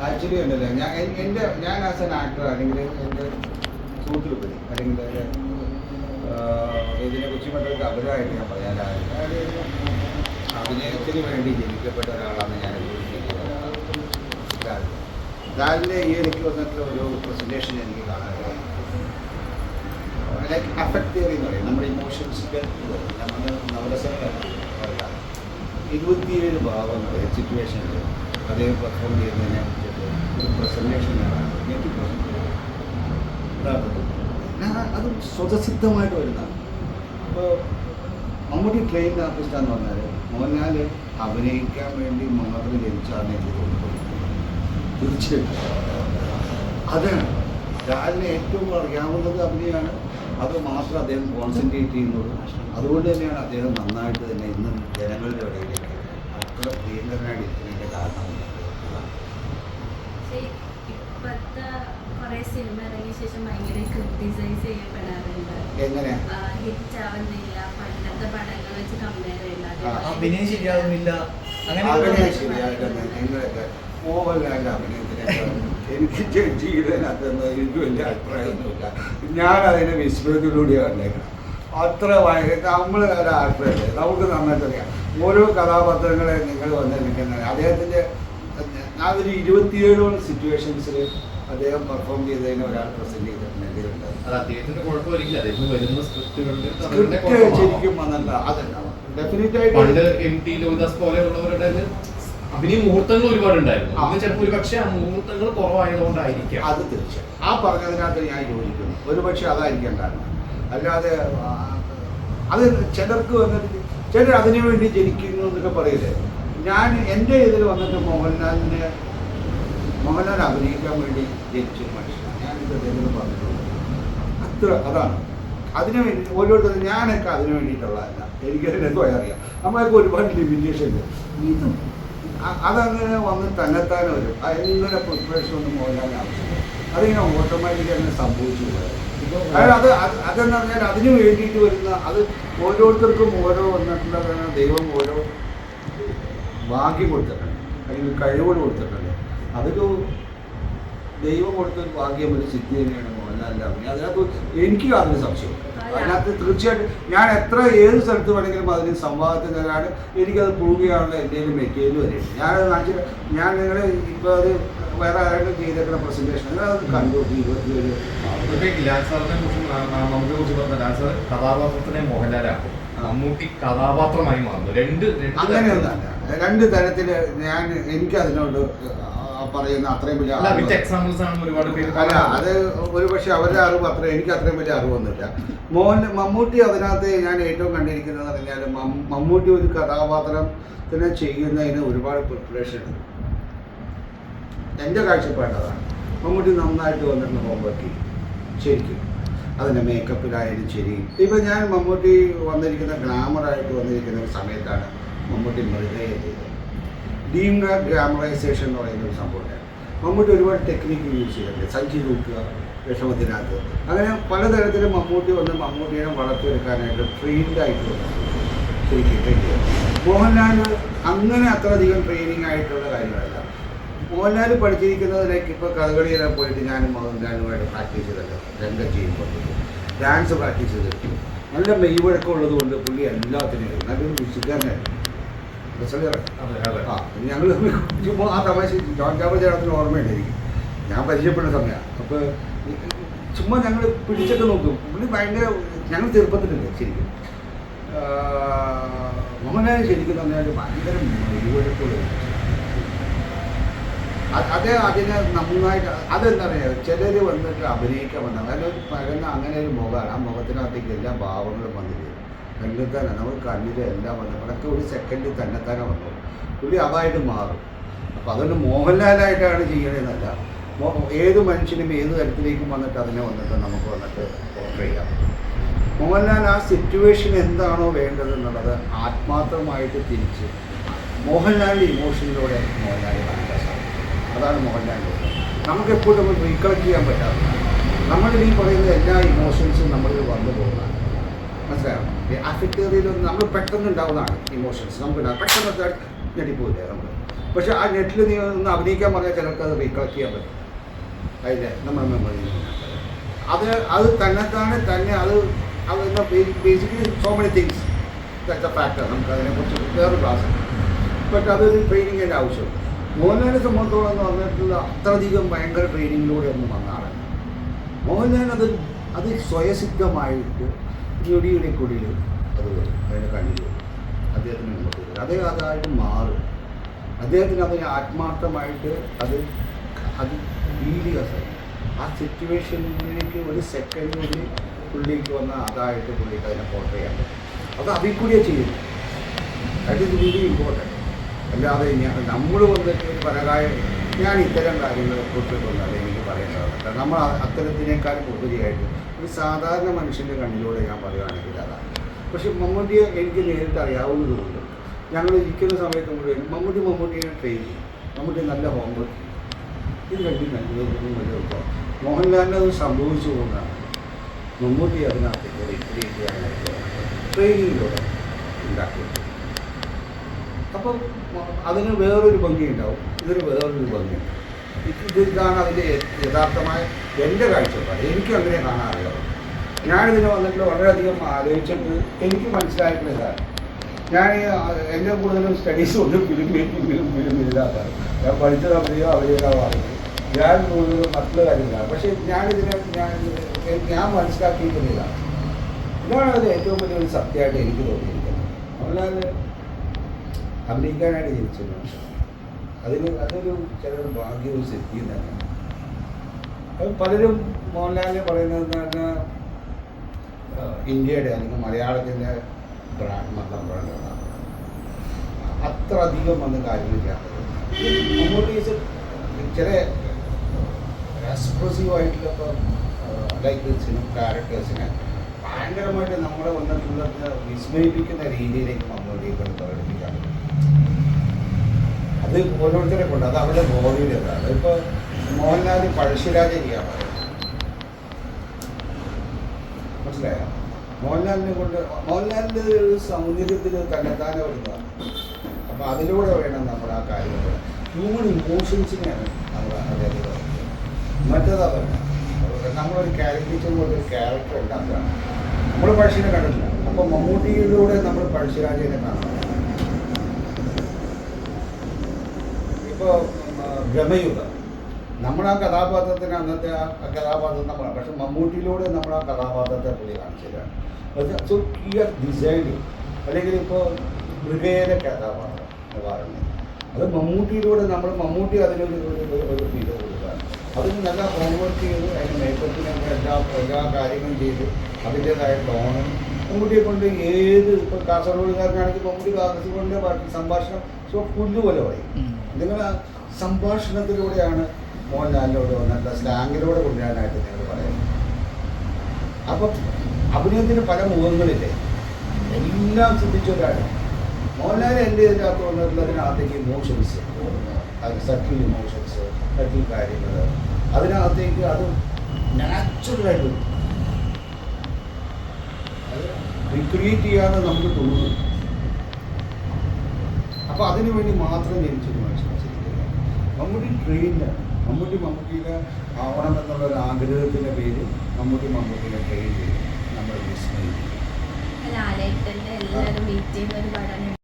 Actually ഉണ്ടല്ലോ? ഞാൻ എന്റെ ഞാൻ ആസ് എൻ ആക്ടർ അല്ലെങ്കിൽ എന്റെ സുഹൃത്തുക്കൾ അല്ലെങ്കിൽ ഇതിനെ കുറിച്ച് അഭിപ്രായമായിട്ട് ഞാൻ പറയാൻ അതായത് അഭിനയത്തിന് വേണ്ടി ജനിക്കപ്പെട്ട ഒരാളാണ് ഞാൻ ലാലിന്റെ ഈ എനിക്ക് വന്നിട്ടുള്ള ഒരു പ്രസന്റേഷൻ എനിക്ക് കാണാൻ ലൈക്ക് അഫക്ട് തിയറി എന്ന് പറയും. നമ്മുടെ ഇമോഷൻസിന്റെ നമ്മുടെ നവരസങ്ങളാണ് ഇരുപത്തിയേഴ് ഭാവങ്ങൾ സിറ്റുവേഷനിൽ അദ്ദേഹം പെർഫോം ചെയ്യുന്നതിനെ കുറിച്ചിട്ട് ഒരു പ്രസന്റേഷനാണ് എനിക്ക് ഞാൻ അത് സ്വതസിദ്ധമായിട്ട് വരുന്നതാണ് അപ്പോൾ മമ്മൂട്ടി ട്രെയിൻ ആർട്ടിസ്റ്റാന്ന് പറഞ്ഞാൽ മോഹൻലാൽ അഭിനയിക്കാൻ വേണ്ടി മാത്രം ജനിച്ചാണ് എനിക്ക് തോന്നുന്നത് തീർച്ചയായിട്ടും. അതാണ്. ലാലിന് ഏറ്റവും അറിയാവുന്നത് അഭിനയമാണ് അത് മാത്രം അദ്ദേഹം കോൺസെൻട്രേറ്റ് ചെയ്യുന്നത്. അതുകൊണ്ട് തന്നെയാണ് അദ്ദേഹം നന്നായിട്ട് തന്നെ ഇന്ന് ജനങ്ങളുടെ ഇടയിലേക്ക്. അത്ര പ്രിയങ്കരനായിട്ട് ഇരിക്കുന്നതിന്റെ കാരണം അതാണ്. പക്ഷേ ഇപ്പത്തെ കുറെ സിനിമ ഇറങ്ങിയ ശേഷം ഭയങ്കര ക്രിട്ടിസൈസ് ചെയ്യപ്പെടാറുണ്ട് എങ്ങനെ ഹിറ്റ് ആവുന്നില്ല പണ്ടത്തെ പടങ്ങൾ വെച്ച് കമ്പയർ അഭിനയം ശരിയാവുന്നില്ല അങ്ങനെ എനിക്ക് ജഡ്ജ് ചെയ്തതിനകത്തൊന്നും എനിക്ക് വലിയ അഭിപ്രായമൊന്നുമില്ല. ഞാൻ അതിനെ വിസ്മയത്തിലൂടെയാണ് കണ്ടേക്കണം അത്ര നമ്മൾ ഒരു ആക്ടറല്ലേ നമുക്ക് നന്നായിട്ടറിയാം ഓരോ കഥാപാത്രങ്ങളെ നിങ്ങൾ വന്ന് നിൽക്കുന്നത്. അദ്ദേഹത്തിന്റെ അതൊരു ഇരുപത്തിയേഴോളം സിറ്റുവേഷൻസിൽ അദ്ദേഹം പെർഫോം ചെയ്തതിന് ഒരാൾ പ്രസന്റ് ചെയ്തിട്ടുണ്ട് സ്ക്രിപ്റ്റ് ശരിക്കും വന്നല്ല. അതല്ല. ഡെഫിനറ്റ് ആയിട്ട് അഭിനയ മുഹൂർത്തങ്ങൾ ഒരുപാട് ഉണ്ടായിരുന്നു ആ. ഇന്ന് ചിലപ്പോൾ ഒരു ആ മുഹൂർത്തങ്ങൾ കുറവായതുകൊണ്ടായിരിക്കാം. അത് തീർച്ചയായും. ആ പറഞ്ഞതിനകത്ത് ഞാൻ യോജിക്കുന്നു. ഒരുപക്ഷെ അതായിരിക്കാം കാരണം. അല്ലാതെ അത് ചിലർക്ക് വന്നിട്ട് ചിലർ അതിനു വേണ്ടി ജനിക്കുന്നു എന്നൊക്കെ പറയില്ലേ? ഞാൻ എന്റെ ഇതിൽ വന്നിട്ട് മോഹൻലാലിനെ മോഹൻലാൽ അഭിനയിക്കാൻ വേണ്ടി ജനിച്ച മനുഷ്യനാണ്. ഞാനിത് എന്തെങ്കിലും പറഞ്ഞിട്ടുള്ളത് അത്ര അതാണ്. അതിനു വേണ്ടി ഓരോരുത്തരും ഞാനൊക്കെ അതിനു വേണ്ടിയിട്ടുള്ളതല്ല. എനിക്കതിനെ എന്തോ അറിയാം. നമ്മളൊക്കെ ഒരുപാട് ലിമിറ്റേഷൻ ഉണ്ട്. ഇതും അതങ്ങനെ വന്ന് തന്നെത്താനെ വരും അതിങ്ങനെ പ്രിപ്പറേഷൻ ഒന്നും മോഹൻലാലിന് ആവശ്യമില്ല. അതിങ്ങനെ ഓട്ടോമാറ്റിക്കായി അങ്ങനെ സംഭവിച്ചു പോയത് അത് അത് അതെന്ന് പറഞ്ഞാൽ അതിന് വേണ്ടിയിട്ട് വരുന്ന അത് ഓരോരുത്തർക്കും ഓരോ വന്നിട്ടുള്ള ദൈവം ഓരോ ഭാഗ്യം കൊടുത്തിട്ടുണ്ട്. അല്ലെങ്കിൽ കഴിവുകൾ കൊടുത്തിട്ടുണ്ട്. അതൊരു ദൈവം കൊടുത്തൊരു ഭാഗ്യം ഒരു സിദ്ധി തന്നെയാണ് മോഹൻലാലിന്റെ അഭിനയം അതിനകത്ത് എനിക്ക് അതിന് സംശയം അതിനകത്ത് തീർച്ചയായിട്ടും ഞാൻ എത്ര ഏത് സ്ഥലത്ത് വേണമെങ്കിലും അതിന് സംവാദത്തിനാണ് എനിക്കത് പ്രൂവ് ചെയ്യാനുള്ള എന്തെങ്കിലും മെറ്റീരിയൽ ഞാനത് കാണിച്ചിട്ട് ഞാൻ നിങ്ങളെ ഇപ്പോൾ അത് വേറെ ആരെങ്കിലും ചെയ്തേക്കുന്ന പ്രസന്റേഷൻ അത് കണ്ടു. ഇരുപത്തിയേഴ് നമുക്ക് കുറിച്ച് പറഞ്ഞ ലാൽ സാർ കഥാപാത്രത്തിനെ മോഹൻലാലാക്കും. മമ്മൂട്ടി കഥാപാത്രമായി മാറുന്നു. രണ്ട് അങ്ങനെയൊന്നല്ല രണ്ട് തരത്തിൽ ഞാൻ എനിക്ക് അതിനോട് പറയുന്ന അത്രയും വലിയ അല്ല അത് ഒരു പക്ഷെ അവരുടെ അറിവ് അത്ര എനിക്ക് അത്രയും വലിയ അറിവൊന്നുമില്ല. മോഹൻ മമ്മൂട്ടി അതിനകത്ത് ഞാൻ ഏറ്റവും കണ്ടിരിക്കുന്നത് പറഞ്ഞാൽ മമ്മൂട്ടി ഒരു കഥാപാത്രത്തിനെ ചെയ്യുന്നതിന് ഒരുപാട് പ്രിപ്പറേഷൻ ഉണ്ട്. എന്റെ കാഴ്ചപ്പാടതാണ്. മമ്മൂട്ടി നന്നായിട്ട് വന്നിട്ട് ഹോംവർക്ക് ശരിക്കും. അതിന്റെ മേക്കപ്പിലായാലും ശരി. ഇപ്പം ഞാൻ മമ്മൂട്ടി വന്നിരിക്കുന്ന ഗ്ലാമറായിട്ട് വന്നിരിക്കുന്ന സമയത്താണ് മമ്മൂട്ടി മൃഗയെ ചെയ്തത്. ഡീംഡ് ഗ്ലാമറൈസേഷൻ എന്ന് പറയുന്ന ഒരു സംഭവമുണ്ട്. മമ്മൂട്ടി ഒരുപാട് ടെക്നിക്ക് യൂസ് ചെയ്തിട്ടുണ്ട്. സഞ്ചി തൂക്കുക വിഷമത്തിനകത്ത്. അങ്ങനെ പലതരത്തിലും മമ്മൂട്ടി വന്ന് മമ്മൂട്ടിയെ വളർത്തിയെടുക്കാനായിട്ട് ട്രെയിൻഡ് ആയിട്ട്. ശരിക്കും മോഹൻലാൽ അങ്ങനെ അത്രയധികം ട്രെയിനിങ് ആയിട്ടുള്ള കാര്യങ്ങളല്ല മോഹൻലാൽ പഠിച്ചിരിക്കുന്നതിലേക്ക് ഇപ്പോൾ കഥകളിയിലെ പോയിട്ട് ഞാനും മോഹൻലാലുമായിട്ട് പ്രാക്ടീസ് ചെയ്തല്ലോ. രംഗം ചെയ്യുമ്പോൾ. ഡാൻസ് പ്രാക്ടീസ് ചെയ്തിട്ടു നല്ല മെയ്വഴക്കം ഉള്ളത് കൊണ്ട് പുള്ളി എല്ലാത്തിനും. നല്ലൊരു മ്യൂസിക്കാരനായിരുന്നു ആ ഞങ്ങൾ ചുമ്മാ ആ തമാശ ജോൺ ജാബർ ചേട്ടത്തിന് ഓർമ്മയുണ്ടായിരിക്കും. ഞാൻ പരിചയപ്പെടുന്ന സമയമാണ് അപ്പോൾ ചുമ്മാ ഞങ്ങൾ പിടിച്ചൊക്കെ നോക്കും. പുള്ളി ഭയങ്കര ഞങ്ങൾ ചെറുപ്പത്തിലുണ്ട് ശരിക്കും. മോഹൻലാൽ ശരിക്കും പറഞ്ഞാൽ ഭയങ്കര മെയ്വഴക്കമുള്ള അത് അത് അതിന് നന്നായിട്ട് അതെന്താ പറയുക ചിലർ വന്നിട്ട് അഭിനയിക്കാൻ വന്ന ഒരു പഴന്ന അങ്ങനെ ഒരു മുഖമാണ്. ആ മുഖത്തിനകത്തേക്ക് എല്ലാ ഭാവങ്ങളും വന്നിട്ട് കണ്ണിൽ തന്നെ നമുക്ക് കണ്ണിൽ എല്ലാം വന്നു അതൊക്കെ ഒരു സെക്കൻഡിൽ തന്നെ തന്നെ വന്നു. പുള്ളി അതായിട്ട് മാറും. അപ്പം അതുകൊണ്ട് മോഹൻലാലായിട്ടാണ് ചെയ്യണതെന്നല്ല. ഏത് മനുഷ്യനും ഏത് തരത്തിലേക്കും വന്നിട്ട് അതിനെ വന്നിട്ട് നമുക്ക് വന്നിട്ട് ഓർഡർ ചെയ്യാം. മോഹൻലാൽ ആ സിറ്റുവേഷൻ എന്താണോ വേണ്ടതെന്നുള്ളത് ആത്മാർത്ഥമായിട്ട് തിരിച്ച് മോഹൻലാലിന്റെ ഇമോഷനിലൂടെ മോഹൻലാൽ അതാണ് മോഹൻലാൽ നമുക്കെപ്പോഴും നമ്മൾ റീകളക്ട് ചെയ്യാൻ പറ്റാറില്ല നമ്മളിൽ ഈ പറയുന്ന എല്ലാ ഇമോഷൻസും നമ്മളിൽ വന്നു പോകുന്നതാണ്. മനസ്സിലായോ? ഈ അഫക്റ്റേറിയയിൽ നമ്മൾ പെട്ടെന്ന് ഉണ്ടാവുന്നതാണ് ഇമോഷൻസ് നമുക്ക്. പെട്ടെന്ന് ഞെട്ടിപ്പോയില്ലേ നമ്മൾ പക്ഷെ ആ നെറ്റിൽ നീ ഒന്ന് അഭിനയിക്കാൻ പറഞ്ഞാൽ ചിലർക്ക് അത് റീകളക്ട് ചെയ്യാൻ പറ്റും അതിലെ നമ്മുടെ മെമ്മറിയിൽ അത് അത് തന്നെത്താണ് തന്നെ അത് അത് basically so many things factor നമുക്ക് അതിനെക്കുറിച്ച് വേറൊരു ക്ലാസ് ബട്ട് അതൊരു ട്രെയിനിങ്ങിന്റെ ആവശ്യമുണ്ട്. മോഹൻലാലിനെ സംബന്ധിച്ചോളം എന്ന് പറഞ്ഞിട്ടുള്ള അത്രയധികം ഭയങ്കര ട്രെയിനിങ്ങിലൂടെ ഒന്നും വന്നാണ് മോഹൻലാൽ അത് അത് സ്വയസിദ്ധമായിട്ട് ഞൊടിയുടെ കുടിയിൽ അത് വരും. അതിന്റെ കണ്ണിൽ വരും. അദ്ദേഹത്തിന് മുമ്പോട്ട് വരും. അദ്ദേഹം അതായിട്ട് മാറും. അദ്ദേഹത്തിന് അതിന് ആത്മാർത്ഥമായിട്ട് അത് അത് ഫീൽ ചെയ്യാൻ സാധിക്കും. ആ സിറ്റുവേഷനിലേക്ക് ഒരു സെക്കൻഡിൽ പുള്ളിക്ക് വന്ന അതായിട്ട് പുള്ളിക്ക് അതിനെ പോർട്ട് ചെയ്യാൻ പറ്റും. അത് അതിൽ കൂടിയേ ചെയ്യും ദാറ്റ് ഇസ് റിയലി ഇമ്പോർട്ടന്റ് അല്ലാതെ നമ്മൾ വന്നിട്ട് പരകായ ഞാൻ ഇത്തരം കാര്യങ്ങളെ കുറിച്ചിട്ടൊന്നല്ല എനിക്ക് പറയേണ്ടത് കാരണം നമ്മൾ അത്തരത്തിനേക്കാളും ഉപരിയായിട്ട് ഒരു സാധാരണ മനുഷ്യന്റെ കണ്ണിലൂടെ ഞാൻ പറയുകയാണെങ്കിൽ അതാണ് പക്ഷെ മമ്മൂട്ടിയെ എനിക്ക് നേരിട്ട് അറിയാവുന്നതുകൊണ്ട് ഞങ്ങൾ ഇരിക്കുന്ന സമയത്ത് മുഴുവൻ മമ്മൂട്ടി മമ്മൂട്ടിയെ ട്രെയിൻ ചെയ്യും മമ്മൂട്ടി നല്ല ഹോംവർക്ക് ഇത് രണ്ടും നൽകുന്നതൊന്നും വലിയ മോഹൻലാലിന് അത് സംഭവിച്ചു പോകുന്നതാണ്. മമ്മൂട്ടി അതിനകത്ത് കൂടി ചെയ്യാനായിട്ട് ട്രെയിനിങ്ങിലൂടെ ഉണ്ടാക്കിയത് അപ്പം അതിന് വേറൊരു ഭംഗി ഉണ്ടാവും ഇതിന് വേറൊരു ഭംഗി. ഇത് ഇതാണ് അതിന്റെ യഥാർത്ഥമായ എന്റെ കാഴ്ചപ്പാട്. എനിക്ക് അങ്ങനെ കാണാൻ അറിയാം. ഞാനിതിന് വന്നിട്ട് വളരെയധികം ആലോചിച്ചിട്ട് എനിക്ക് മനസ്സിലായിട്ടുള്ള ഇതാണ്. ഞാൻ എന്റെ കൂടുതലും സ്റ്റഡീസ് ഒന്നും ഫിലിം മേക്കിംഗ് ഫിലിം ഫിലിം ഇല്ലാത്തതാണ്. ഞാൻ പഠിച്ചത് അഭിനയോ അഭിനയമാണ് ഞാൻ കൂടുതലും മറ്റുള്ള കാര്യങ്ങളാണ്. പക്ഷേ ഞാനിതിനെ ഞാൻ ഞാൻ മനസ്സിലാക്കിയിട്ടുള്ള ഇതാണ്. ഇതാണ് അതിൽ ഏറ്റവും വലിയൊരു സത്യമായിട്ട് എനിക്ക് തോന്നിയിരിക്കുന്നത്. മോഹൻലാൽ അഭിനയിക്കാനായിട്ട് ജനിച്ചത് അതിന് അതൊരു ചില ഭാഗ്യവും സിദ്ധിയും തന്നെ. പലരും മോഹൻലാലിനെ പറയുന്നത് പറഞ്ഞാൽ ഇന്ത്യയുടെ അല്ലെങ്കിൽ മലയാളത്തിന്റെ ബ്രാൻഡ് മതം ബ്രാൻഡാണ് അത്ര അധികം വന്ന കാര്യങ്ങൾ ചെയ്യാത്തത് ചില എക്സ്പ്രസീവ് ആയിട്ടുള്ള ലൈക്ക് സിനിമ ക്യാരക്ടേഴ്സിനെ ഭയങ്കരമായിട്ട് നമ്മളെ വന്നിട്ടുള്ള വിസ്മയിപ്പിക്കുന്ന രീതിയിലേക്ക് മമ്മൂട്ടിയെ കൊണ്ട് പ്രകടിപ്പിക്കാൻ പറ്റും അത് ഓരോരുത്തരെ കൊണ്ട് അത് അവരുടെ ബോഡിയിലാണ് ഇപ്പോൾ മോഹൻലാൽ പഴശ്ശിരാജ ചെയ്യാൻ പറയും. മനസ്സിലായോ? മോഹൻലാലിനെ കൊണ്ട് മോഹൻലാലിന്റെ ഒരു സൗന്ദര്യത്തിൽ തന്നെത്താനെ വരുന്നതാണ് അപ്പൊ അതിലൂടെ വേണം നമ്മൾ ആ കാര്യങ്ങൾ ഹ്യൂമൻ ഇമോഷൻസിനെയാണ് നമ്മൾ അറിയാതെ മറ്റേതാ പറഞ്ഞത് നമ്മളൊരു ക്യാരക്ടർ ഒരു ക്യാരക്ടർ ഉണ്ടാക്കുകയാണ്. നമ്മൾ പഴശ്ശിനെ കണ്ടിട്ടില്ല. അപ്പോൾ മമ്മൂട്ടിയിലൂടെ നമ്മൾ പഴശ്ശിരാജനെ കാണണം ഇപ്പോൾ ഗമയുഗ നമ്മൾ ആ കഥാപാത്രത്തിന് അന്നത്തെ ആ കഥാപാത്രം നമ്മളാണ് പക്ഷെ മമ്മൂട്ടിയിലൂടെ നമ്മൾ ആ കഥാപാത്രത്തെ പുള്ളി കാണിച്ചതാണ്. സോ ക്ലിയർ ഡിസൈനിങ് അല്ലെങ്കിൽ ഇപ്പോൾ മൃഗേര കഥാപാത്രം എന്ന് പറയുന്നത്. അത് മമ്മൂട്ടിയിലൂടെ നമ്മൾ മമ്മൂട്ടി അതിനൊരു ഒരു- ഫീൽ കൊടുക്കുകയാണ്. അതിന് നല്ല ഹോംവർക്ക് ചെയ്ത് അതിന്റെ മേക്കപ്പിനൊക്കെ എല്ലാ എല്ലാ കാര്യങ്ങളും ചെയ്ത് അതിന്റേതായ ടോണും മമ്മൂട്ടിയെ കൊണ്ട് ഏത് ഇപ്പോൾ കാസർഗോഡുകാരനാണെങ്കിൽ മമ്മൂട്ടി കാസർഗോഡിന്റെ സംഭാഷണം സോ പുല്ലുപോലെ പറയും. നിങ്ങൾ സംഭാഷണത്തിലൂടെയാണ് മോഹൻലാലിനോട് നല്ല സ്ലാങ്ങിലൂടെ കൊണ്ടുവരാനായിട്ട് നിങ്ങൾ പറയുന്നത്. അപ്പം അഭിനയത്തിന് പല മുഖങ്ങളില്ലേ? എല്ലാം ശ്രദ്ധിച്ചവരാണ് മോഹൻലാൽ എന്റെ ഇതിനകത്ത് വന്നിട്ടുള്ളതിനകത്തേക്ക് ഇമോഷൻസ് സട്ടിൽ ഇമോഷൻസ് സട്ടിൽ കാര്യങ്ങൾ അതിനകത്തേക്ക് അത് നാച്ചുറലായിട്ട് റിക്രിയേറ്റ് ചെയ്യാതെ നമുക്ക് തോന്നുന്നു. അപ്പോൾ അതിനു വേണ്ടി മാത്രം ശരിക്കില്ല മമ്മൂട്ടി ട്രെയിനിൽ മമ്മൂട്ടി മമ്മൂട്ടിയുടെ ആവണം എന്നുള്ള ഒരു ആഗ്രഹത്തിന്റെ പേര് മമ്മൂട്ടി മമ്മൂട്ടിയുടെ ട്രെയിൻ ചെയ്തു നമ്മൾ വിസ്മയിക്കും എല്ലാവരും മീറ്റ് ചെയ്യുന്ന ഒരു പടമാണ്